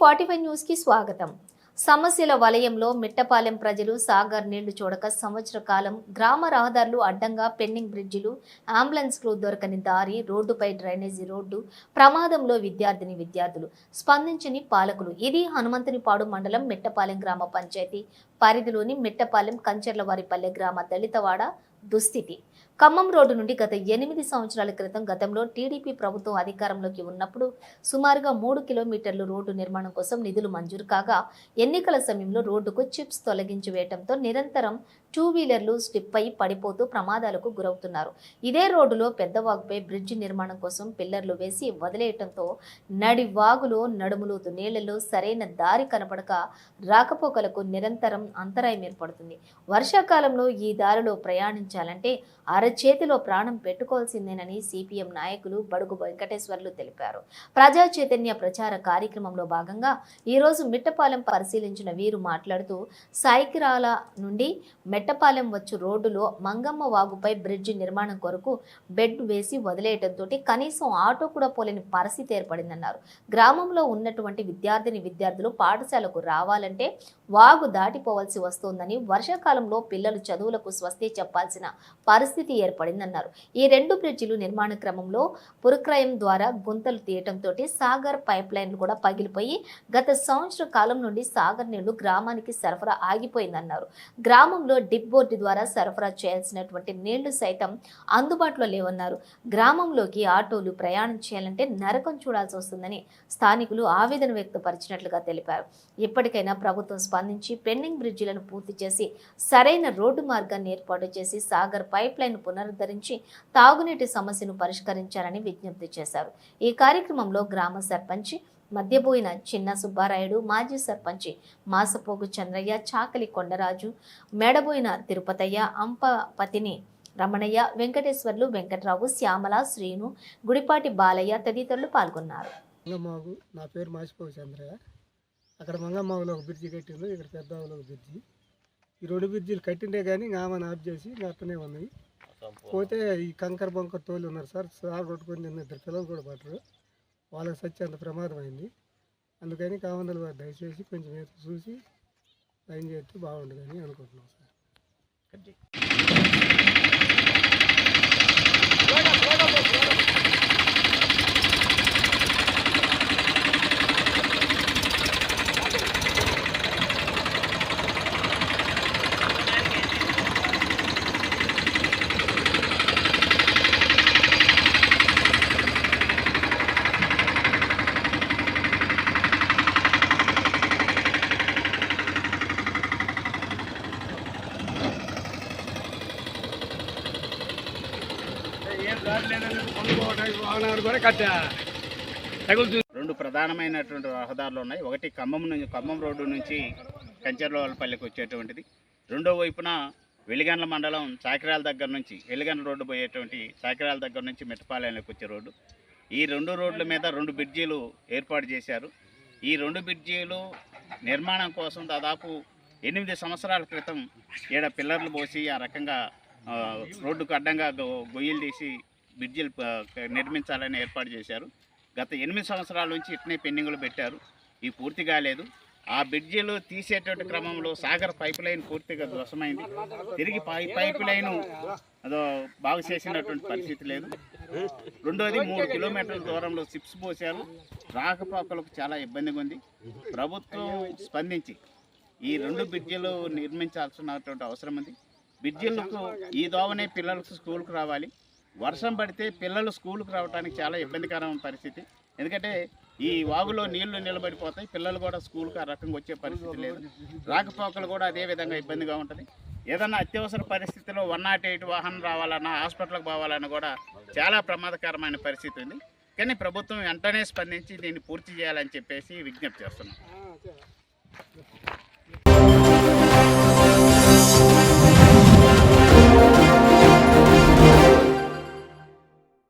Forty five న్యూస్కి స్వాగతం. సమస్యల వలయంలో మిట్టపాలెం ప్రజలు సాగర్ నీళ్ళు చూడక సంవత్సర కాలం గ్రామ రహదారులు అడ్డంగా పెండింగ్ బ్రిడ్జిలు అంబులెన్స్లు దొరకని దారి రోడ్డుపై డ్రైనేజీ రోడ్డు ప్రమాదంలో విద్యార్థిని విద్యార్థులు స్పందించని పాలకులు. ఇది హనుమంతునిపాడు మండలం మిట్టపాలెం గ్రామ పంచాయతీ పరిధిలోని మిట్టపాలెం కంచర్లవారిపల్లె గ్రామ దళితవాడ దుస్థితి. ఖమ్మం రోడ్డు నుండి గత ఎనిమిది సంవత్సరాల క్రితం గతంలో టీడీపీ ప్రభుత్వం అధికారంలోకి ఉన్నప్పుడు సుమారుగా మూడు కిలోమీటర్లు రోడ్డు నిర్మాణం కోసం నిధులు మంజూరు కాగా ఎన్నికల సమయంలో రోడ్డుకు చిప్స్ తొలగించి వేయడంతో నిరంతరం టూ వీలర్లు స్లిప్ అయి పడిపోతూ ప్రమాదాలకు గురవుతున్నారు. ఇదే రోడ్డులో పెద్దవాగుపై బ్రిడ్జి నిర్మాణం కోసం పిల్లర్లు వేసి వదిలేయటంతో నడి వాగులో నడుములోతు నీళ్ళలో సరైన దారి కనపడక రాకపోకలకు నిరంతరం అంతరాయం ఏర్పడుతుంది. వర్షాకాలంలో ఈ దారిలో ప్రయాణించాలంటే అరచేతిలో ప్రాణం పెట్టుకోవాల్సిందేనని సిపిఎం నాయకులు బడుగు వెంకటేశ్వర్లు తెలిపారు. ప్రజా చైతన్య ప్రచార కార్యక్రమంలో భాగంగా ఈరోజు మిట్టపాలెం పరిశీలించిన వీరు మాట్లాడుతూ సాయికిరాల నుండి మెట్టపాలెం వచ్చు రోడ్డులో మంగమ్మ వాగుపై బ్రిడ్జి నిర్మాణం కొరకు బెడ్ వేసి వదిలేయడంతో కనీసం ఆటో కూడా పోలేని పరిస్థితి ఏర్పడిందన్నారు. గ్రామంలో ఉన్నటువంటి విద్యార్థిని విద్యార్థులు పాఠశాలకు రావాలంటే వాగు దాటిపోవాల్సి వస్తోందని వర్షాకాలంలో పిల్లలు చదువులకు స్వస్తి చెప్పాల్సిన పరిస్థితి ఏర్పడిందన్నారు. ఈ రెండు బ్రిడ్జిలు నిర్మాణ క్రమంలో పురక్రయం ద్వారా గుంతలు తీయటంతో సాగర్ పైప్ లైన్లు కూడా పగిలిపోయి గత సంవత్సర కాలం నుండి సాగర్ నీళ్ళు గ్రామానికి సరఫరా ఆగిపోయిందన్నారు. గ్రామంలో డిప్ బోర్డు ద్వారా సరఫరా చేయాల్సినటువంటి నీళ్ళు సైతం అందుబాటులో లేవన్నారు. గ్రామంలోకి ఆటోలు ప్రయాణం చేయాలంటే నరకం చూడాల్సి వస్తుందని స్థానికులు ఆవేదన వ్యక్తపరిచినట్లుగా తెలిపారు. ఇప్పటికైనా ప్రభుత్వం స్పందించి పెండింగ్ బ్రిడ్జిలను పూర్తి చేసి సరైన రోడ్డు మార్గాన్ని ఏర్పాటు చేసి సాగర్ పైప్ లైన్ పునరుద్ధరించి తాగునీటి సమస్యను పరిష్కరించాలని విజ్ఞప్తి చేశారు. ఈ కార్యక్రమంలో గ్రామ సర్పంచ్ మధ్యబోయిన చిన్న సుబ్బారాయుడు మాజీ సర్పంచి మాసపోగు చంద్రయ్య చాకలి కొండరాజు మేడబోయిన తిరుపతయ్య అంపపతిని రమణయ్య వెంకటేశ్వర్లు వెంకట్రావు శ్యామల శ్రీను గుడిపాటి బాలయ్య తదితరులు పాల్గొన్నారు. నా పేరు మాసిపోగు చంద్రయ్య. అక్కడ మంగమ్మాగులో ఒక బ్రిడ్జి కట్టింది ఇక్కడ పెద్దావులో ఒక బ్రిడ్జి. ఈ రెండు బ్రిడ్జిలు కట్టిండే కానీ ఆమెను ఆఫ్ చేసి ఇంకా అట్టనే ఉన్నాయి. పోతే ఈ కంకర బొంకర తోలు ఉన్నారు సార్ సార్ కొట్టుకొని నిన్న ఇద్దరు పిల్లలు కూడా పట్టరు వాళ్ళకి సత్యంత ప్రమాదం అయింది అందుకని కావందలు వారు దయచేసి కొంచెం ఏదో చూసి లైన్ చేస్తే బాగుంటుందని అనుకుంటున్నాం సార్. రెండు ప్రధానమైనటువంటి రహదారులు ఉన్నాయి. ఒకటి ఖమ్మం నుంచి ఖమ్మం రోడ్డు నుంచి కంచర్లపల్లికి వచ్చేటువంటిది. రెండో వైపున వెలిగండ్ల మండలం చాకిరాల దగ్గర నుంచి వెలిగండ్ల రోడ్డు పోయేటువంటి చాకిరాల దగ్గర నుంచి మెట్టపాలెంలోకి వచ్చే రోడ్డు. ఈ రెండు రోడ్ల మీద రెండు బ్రిడ్జీలు ఏర్పాటు చేశారు. ఈ రెండు బ్రిడ్జీలు నిర్మాణం కోసం దాదాపు ఎనిమిది సంవత్సరాల క్రితం ఈడ పిల్లర్లు పోసి ఆ రకంగా రోడ్డుకు అడ్డంగా గొయ్యలు తీసి బ్రిడ్జిలు నిర్మించాలని ఏర్పాటు చేశారు. గత ఎనిమిది సంవత్సరాల నుంచి ఇట్నే పెండింగ్లు పెట్టారు. ఇవి పూర్తి కాలేదు. ఆ బ్రిడ్జిలు తీసేటువంటి క్రమంలో సాగర్ పైప్ లైన్ పూర్తిగా ధ్వసమైంది. తిరిగి పై పైప్ లైన్ అదో బాగు చేసినటువంటి పరిస్థితి లేదు. రెండోది మూడు కిలోమీటర్ల దూరంలో చిప్స్ పోసారు రాకపోకలకు చాలా ఇబ్బందిగా ఉంది. ప్రభుత్వం స్పందించి ఈ రెండు బ్రిడ్జిలు నిర్మించాల్సినటువంటి అవసరం ఉంది. బ్రిడ్జిలకు ఈ దోవనే పిల్లలకు స్కూల్కు రావాలి. వర్షం పడితే పిల్లలు స్కూల్కి రావడానికి చాలా ఇబ్బందికరమైన పరిస్థితి. ఎందుకంటే ఈ వాగులో నీళ్ళు నిలబడిపోతాయి పిల్లలు కూడా స్కూల్కి ఆ రకంగా వచ్చే పరిస్థితి లేదు. రాకపోకలు కూడా అదే విధంగా ఇబ్బందిగా ఉంటుంది. ఏదన్నా అత్యవసర పరిస్థితిలో వన్ నాట్ ఎయిట్ వాహనం రావాలన్నా హాస్పిటల్కి పోవాలన్నా కూడా చాలా ప్రమాదకరమైన పరిస్థితి ఉంది. కానీ ప్రభుత్వం వెంటనే స్పందించి దీన్ని పూర్తి చేయాలని చెప్పేసి విజ్ఞప్తి చేస్తున్నాం.